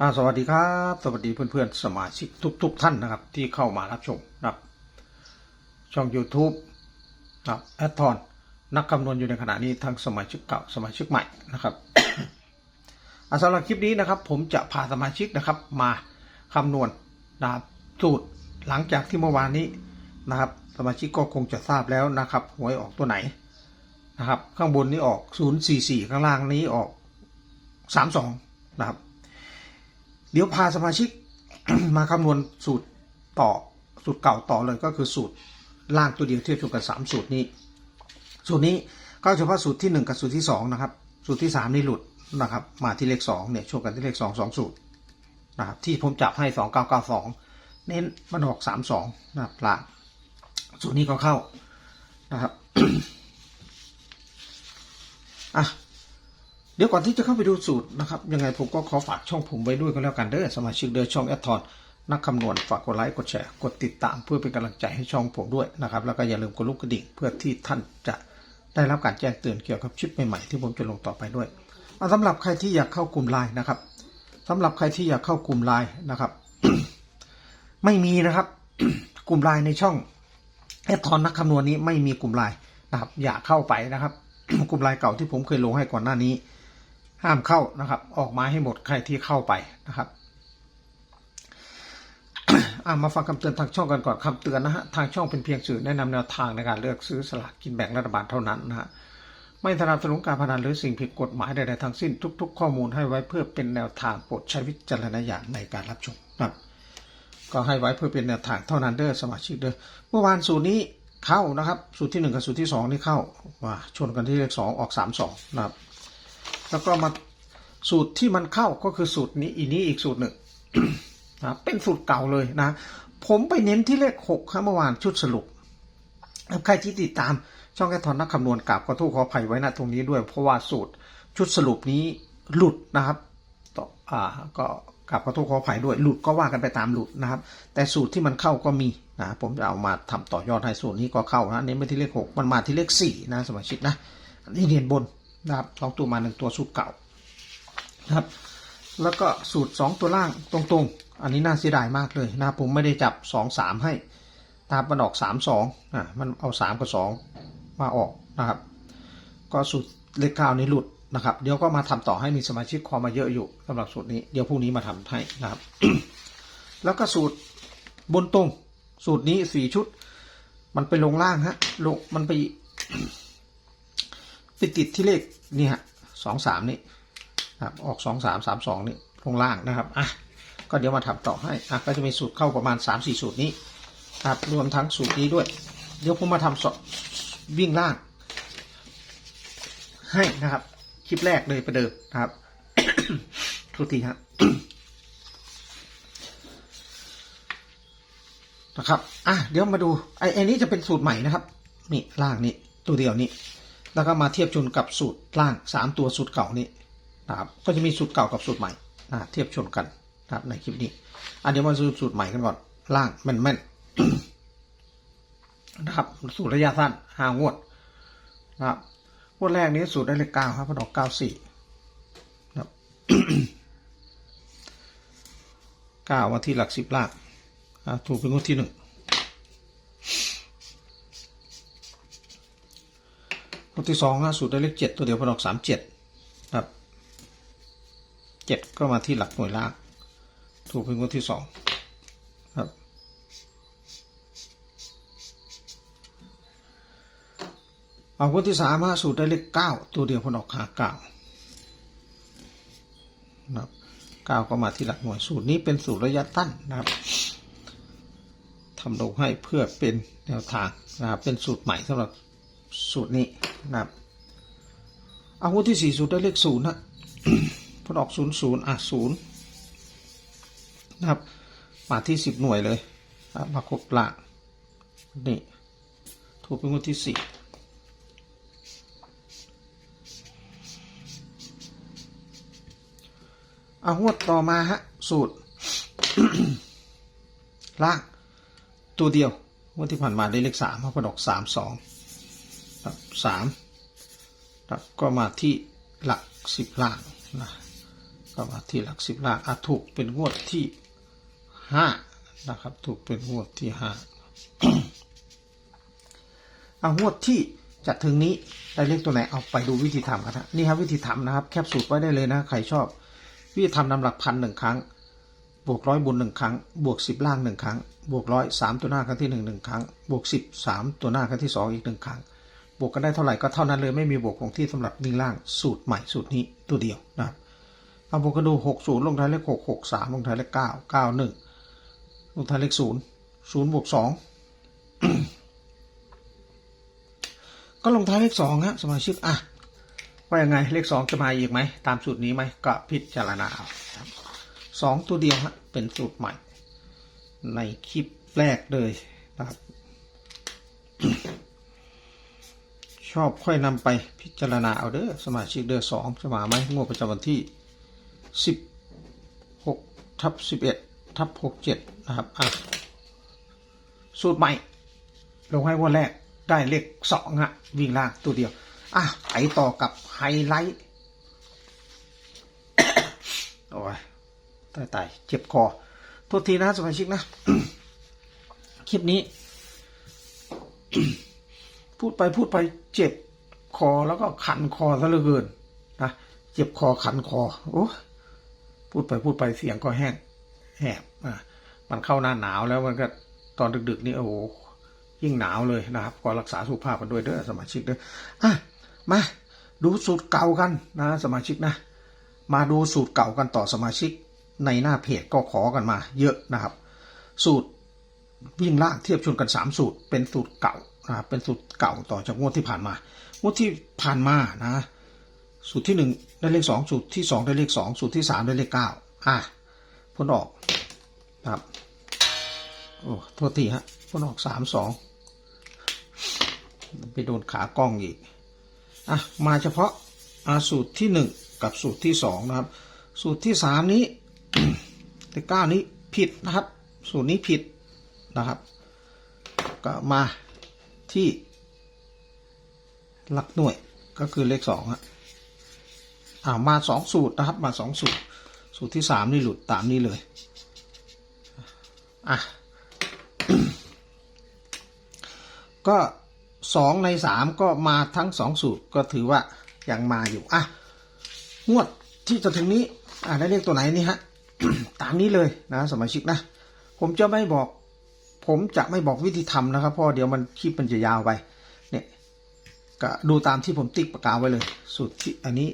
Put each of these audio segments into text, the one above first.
อ่าสวัสดีครับ สวัสดีเพื่อนๆ สมาชิกทุกๆท่านนะครับ ที่เข้ามารับชมนะครับ ช่อง YouTube นะครับแอดทอนนักคำนวณอยู่ในขณะนี้ทั้งสมาชิกเก่าสมาชิกใหม่นะครับอาสำหรับคลิปนี้นะครับ ผมจะพาสมาชิกนะครับ มาคำนวณนะครับสูตรหลังจากที่เมื่อวานนี้นะครับ สมาชิกก็คงจะทราบแล้วนะครับหวยออกตัวไหนนะครับ ข้างบนนี้ออก 044 ข้างล่างนี้ออก 32 นะครับ เดี๋ยวพาสมาชิก มาคำนวณสูตรต่อสูตรเก่าต่อเลยก็คือสูตรล่างตัวเดียวเทียบชนกันสามสูตรนี้ สูตรนี้ก็เฉพาะสูตรที่หนึ่งกับสูตรที่สองนะครับสูตรที่สามนี่หลุดนะครับ มาที่เลขสองเนี่ยชนกันที่เลขสองสองสูตรนะครับที่ผมจับให้สองเก้าเก้าสองเน้นมันออกสามสองนะครับล่างสูตรนี้ก็เข้านะครับอะ เดี๋ยวก่อนที่จะเข้าไปดูสูตรนะครับยังไงผมก็ขอฝากช่องผมไว้ด้วยก็แล้วกันเด้อสมาชิกเด้อช่องแอดทอนนักคำนวณฝากกดไลค์กดแชร์กดติดตามเพื่อเป็นกำลังใจให้ช่องผมด้วยนะครับแล้วก็อย่าลืมกดลูกกระดิ่งเพื่อที่ท่านจะได้รับการแจ้งเตือนเกี่ยวกับคลิปใหม่ๆที่ผมจะลงต่อไปด้วยสำหรับใครที่อยากเข้ากลุ่มไลน์นะครับสำหรับใครที่อยากเข้ากลุ่มไลน์นะครับ ไม่มีนะครับ กลุ่มไลน์ในช่องแอดทอนนักคำนวณนี้ไม่มีกลุ่มไลน์นะครับ อย่าเข้าไปนะครับ กลุ่มไลน์เก่าที่ผมเคยลงให้ก่อนหน้านี้ ห้ามเข้านะครับ ออกมาให้หมดใครที่เข้าไปนะครับมาฟังคำเตือนทางช่องกันก่อนคำเตือนนะฮะทางช่องเป็นเพียงสื่อแนะนำแนวทางในการเลือกซื้อสลากกินแบ่งรัฐบาลเท่านั้นนะฮะไม่สนับสนุนการพนันหรือสิ่งผิดกฎหมายใดๆทั้งสิ้นทุก ๆ ข้อมูลให้ไว้เพื่อเป็นแนวทางโปรดใช้วิจารณญาณในการรับชมนะครับ ก็ให้ไว้เพื่อเป็นแนวทางเท่านั้นเด้อสมาชิกเด้อเมื่อวานสูตรนี้เข้านะครับ สูตรที่หนึ่งกับสูตรที่สองนี่เข้าว่าชนกันที่เลขสองออกสามสองนะครับ แล้วก็มาสูตรที่มันเข้าก็คือสูตรนี้อีนี้อีกสูตรหนึ่งนะเป็นสูตรเก่าเลยนะ ผมไปเน้นที่เลขหกครับเมื่อวานชุดสรุปแล้วใครที่ติดตามช่องแกทอนนักคำนวณกราบขอโทษขออภัยไว้นะตรงนี้ด้วย เพราะว่าสูตรชุดสรุปนี้หลุดนะครับต่ออ่าก็กราบขอโทษขออภัยด้วยหลุดก็ว่ากันไปตามหลุดนะครับ แต่สูตรที่มันเข้าก็มีนะผมจะเอามาทำต่อยอดให้สูตรนี้ก็เข้านะเน้นไปที่เลขหกมันมาที่เลขสี่นะสมาชิกนะอันนี้เรียนบน นะครับสองตัวมาหนึ่งตัวสูตรเก่านะครับ แล้วก็สูตร2ตัวล่างตรงๆ อันนี้น่าเสียดายมากเลยนะผมไม่ได้จับ2 3ให้ตามมันออก3 2อะมันเอา3กับ2มาออกนะครับ ก็สูตรเลขเก้านี้หลุดนะครับ เดี๋ยวก็มาทำต่อให้มีสมาชิกคอมาเยอะอยู่สำหรับสูตรนี้ เดี๋ยวพรุ่งนี้มาทำให้นะครับ แล้วก็สูตรบนตรง สูตรนี้สี่ชุด มันไปลงล่างฮะลงมันไป ไปติดที่เลขนี่ฮะสองสามนี่ครับออกสองสามสามสองนี่ลงล่างนะครับอะก็เดี๋ยวมาทำต่อให้อะก็จะมีสูตรเข้าประมาณสามสี่สูตรนี้ครับรวมทั้งสูตรนี้ด้วย เดี๋ยวผมมาทำสอบวิ่งล่าง ให้นะครับ คลิปแรกเลยประเดิมนะครับทุกทีครับนะครับ อะ เดี๋ยวมาดู ไอ้ไอ้นี้จะเป็นสูตรใหม่นะครับ นี่ล่างนี่ตัวเดียวนี่ แล้วก็มาเทียบชนกับสูตรล่างสามตัวสูตรเก่านี่นะครับก็จะมีสูตรเก่ากับสูตรใหม่นะเทียบชนกันนะครับในคลิปนี้อันเดี๋ยวมาดูสูตรใหม่กันก่อนล่างแม่นแม่นๆนะครับสูตรระยะสั้นห้างวดนะครับงวดแรกนี้สูตรได้เลขเก้าครับพอดอกเก้าสี่นะครับเก้ามาที่หลักสิบล่างถูกเป็นงวดที่หนึ่ง งวที่สองนะสูตรได้เลขเจ็ดตัวเดียวพอดอกสามเจ็ดครับเจ็ดก็มาที่หลักหน่วยล่าง ถูกเป็นงวที่สองครับเอางวที่สามมาสูตรได้เลขเก้าตัวเดียวพนออกหาเก้านะครับเก้าก็มาที่หลักหน่วยสูตรนี้เป็นสูตรระยะตั้นนะครับทำลงให้เพื่อเป็นแนวทางนะครับเป็นสูตรใหม่สำหรับ สูตรนี้นะครับเอางวดที่สี่สูตรได้เลขศูนย์นะพอออกศูนย์ศูนย์อะศูนย์นะครับมาที่สิบหน่วยเลยอะมาครบล่างนี่ถูกเป็นวดที่สี่เอางวดต่อมาฮะสูตรล่างตัวเดียวงวดที่ผ่านมาได้เลขสามพอดอกสามสอง สามครับก็มาที่หลักสิบล่างนะก็มาที่หลักสิบล่างอะถูกเป็นงวดที่ห้านะครับ ถูกเป็นงวดที่ห้าเอางวดที่จะถึงนี้ได้เลขตัวไหนเอาไปดูวิธีทำกันนะนี่ครับวิธีทำนะครับ แคปสูตรไว้ได้เลยนะใครชอบ วิธีทำนำหลักพันหนึ่งครั้ง บวกร้อยบนหนึ่งครั้ง บวกสิบล่างหนึ่งครั้ง บวกร้อยสามตัวหน้าครั้งที่หนึ่งหนึ่งครั้ง บวกสิบสามตัวหน้าครั้งที่สองอีกหนึ่งครั้ง บวกกันได้เท่าไหร่ก็เท่านั้นเลยไม่มีบวกคงที่สำหรับวิ่งล่างสูตรใหม่สูตรนี้ตัวเดียวนะครับเอาบวกกันดูหกศูนย์ลงท้ายเลขหกหกสามลงท้ายเลขเก้าเก้าหนึ่งลงท้ายเลขศูนย์ศูนย์บวกสองก็ลงท้ายเลขสองฮะสมาชิกอะว่ายังไงเลขสองจะมาอีกไหม ตามสูตรนี้ไหมก็พิจารณาเอาบสองตัวเดียวฮะเป็นสูตรใหม่ ในคลิปแรกเลยนะครับ อบค่อยนำไปพิจารณาเอาเด้อสมาชิกเดือสองจะมาไหมงวดประจำวันที่สิบหกทับสิบเอ็ดทับหกเจ็ดนะครับอะสูตรใหม่ ลงให้วันแรกได้เลขสองอะวิ่งล่างตัวเดียว อะไปต่อกับไฮไลท์โอ้ยตายตายเจ็บคอโทษทีนะสมาชิกนะ คลิปนี้ พูดไปพูดไปเจ็บคอแล้วก็ขันคอซะเหลือเกินนะเจ็บคอขันคอโอ้พูดไปพูดไปเสียงก็แห้งแหบอะมันเข้าหน้าหนาวแล้วมันก็ตอนดึกๆนี่โอ้โหยิ่งหนาวเลยนะครับก็รักษาสุขภาพกันด้วยเด้อสมาชิกเด้ออะมาดูสูตรเก่ากันนะ สมาชิกนะ มาดูสูตรเก่ากันต่อสมาชิก ในหน้าเพจก็ขอกันมา เยอะนะครับ สูตรวิ่งล่างเทียบชนกัน 3 สูตรเป็นสูตรเก่า นะครับเป็นสูตรเก่าต่อจากงวดที่ผ่านมางวดที่ผ่านมานะสูตรที่ 1 ได้เลข2สูตรที่ 2 ได้เลข2สูตรที่ 3 ได้เลข9อะผลออกครับโอ้โทษทีฮะผลออก 3 2 ไปโดนขากล้องอีกอะมาเฉพาะอาสูตรที่ 1 กับสูตรที่ 2 นะครับ สูตรที่ 3 นี้เลข9นี้ผิดนะครับ สูตรนี้ผิดนะครับ ก็มา ที่หลักหน่วยก็คือเลขสองอะอ่ามาสองสูตรนะครับมาสองสูตร สูตรที่สามนี่หลุดตามนี้เลยอะก็สองในสามก็มาทั้งสองสูตรก็ถือว่ายังมาอยู่อะงวดที่จะถึงนี้อ่าได้เลขตัวไหนนี่ฮะตามนี้เลยนะสมาชิกนะ ผมจะไม่บอก ผมจะไม่บอกวิธีทำนะครับเพราะเดี๋ยวมันคลิปมันจะยาวไปเนี่ยก็ดูตามที่ผมติ๊กประกาไว้เลย สูตรที่อันนี้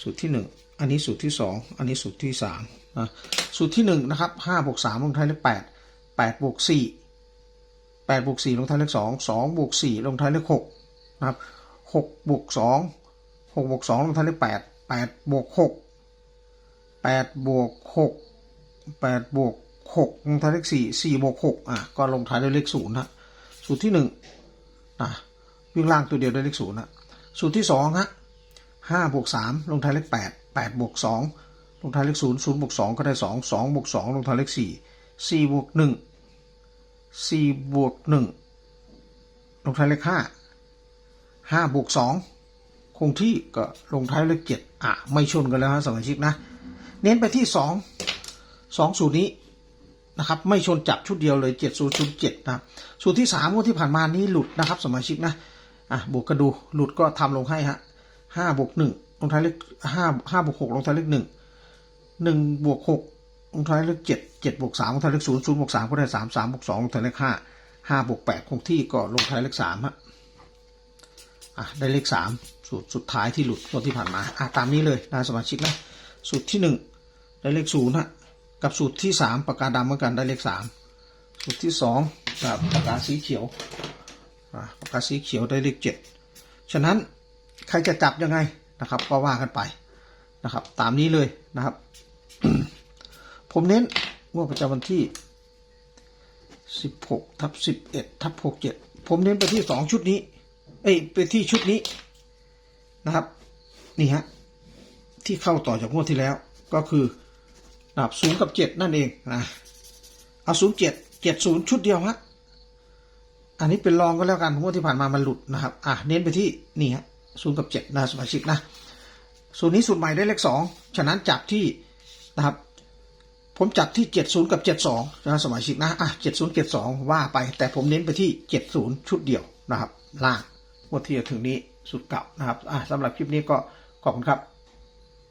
สูตรที่หนึ่งอันนี้สูตรที่สองอันนี้สูตรที่สามนะสูตรที่หนึ่งนะครับห้าบวกสามลงท้ายเลขแปดแปดบวกสี่แปดบวกสี่ลงท้ายเลขสองสองบวกสี่ลงท้ายเลขหกนะครับหกบวกสองหกบวกสองลงท้ายเลขแปดแปดบวกหกแปดบวกหกแปดบวก หกลงท้ายเลขสี่สี่บวกหกอะก็ลงท้ายด้วยเลขศูนย์นะสูตรที่หนึ่งนะวิ่งล่างตัวเดียวได้เลขศูนย์นะสูตรที่สองฮะห้าบวกสามลงท้ายเลขแปดแปดบวกสองลงท้ายเลขศูนย์ศูนย์บวกสองก็ได้สองสองบวกสองลงท้ายเลขสี่สี่บวกหนึ่งสี่บวกหนึ่งลงท้ายเลขห้าห้าบวกสองคงที่ก็ลงท้ายเลขเจ็ดอะ ไม่ชนกันแล้วฮะสมาชิกนะ เน้นไปที่สองสองสูตรนี้ นะครับไม่ชนจับชุดเดียวเลยเจ็ดศูนย์ศูนย์เจ็ดนะครับสูตรที่สามงวดที่ผ่านมานี้หลุดนะครับ สมาชิกนะอะบวกกันดูหลุดก็ทำลงให้ฮะห้าบวกหนึ่งลงท้ายเลขห้าห้าบวกหกลงท้ายเลขหนึ่งหนึ่งบวกหกลงท้ายเลขเจ็ดเจ็ดบวกสามลงท้ายเลขศูนย์ศูนย์บวกสามก็ได้สามสามบวกสองลงท้ายเลขห้าห้าบวกแปดคงที่ก็ลงท้ายเลขสามฮะอะได้เลขสามสูตรสุดท้ายที่หลุดงวดที่ผ่านมาอะตามนี้เลยนะสมาชิกนะสูตรที่หนึ่งได้เลขศูนย์ฮะ กับสูตรที่สามปากกาดำเหมือนกันได้เลขสามสูตรที่สองกับปากกาสีเขียวปากกาสีเขียวได้เลขเจ็ดฉะนั้นใครจะจับยังไงนะครับ ก็ว่ากันไปนะครับ ตามนี้เลยนะครับ ผมเน้นงวดประจำวันที่สิบหกทับสิบเอ็ดทับหกเจ็ดผมเน้นไปที่สองชุดนี้ เอ้ยไปที่ชุดนี้นะครับ นี่ฮะที่เข้าต่อจากงวดที่แล้วก็คือ นะครับศูนย์กับเจ็ดนั่นเองนะเอาศูนย์เจ็ดเจ็ดศูนย์ชุดเดียวฮะอันนี้เป็นรองก็แล้วกันงวดที่ผ่านมามันหลุดนะครับอะเน้นไปที่นี่ฮะศูนย์กับเจ็ดนะสมาชิกนะสูตรนี้สูตรใหม่ได้เลขสองฉะนั้นจับที่นะครับผมจัดที่ 70 กับ 72นะสมาชิกนะอะ70 72 ว่าไป แต่ผมเน้นไปที่ 70 ชุดเดียวนะครับล่างงวดที่จะถึงนี้สุดเก่านะครับอะสำหรับคลิปนี้ก็ขอบคุณครับ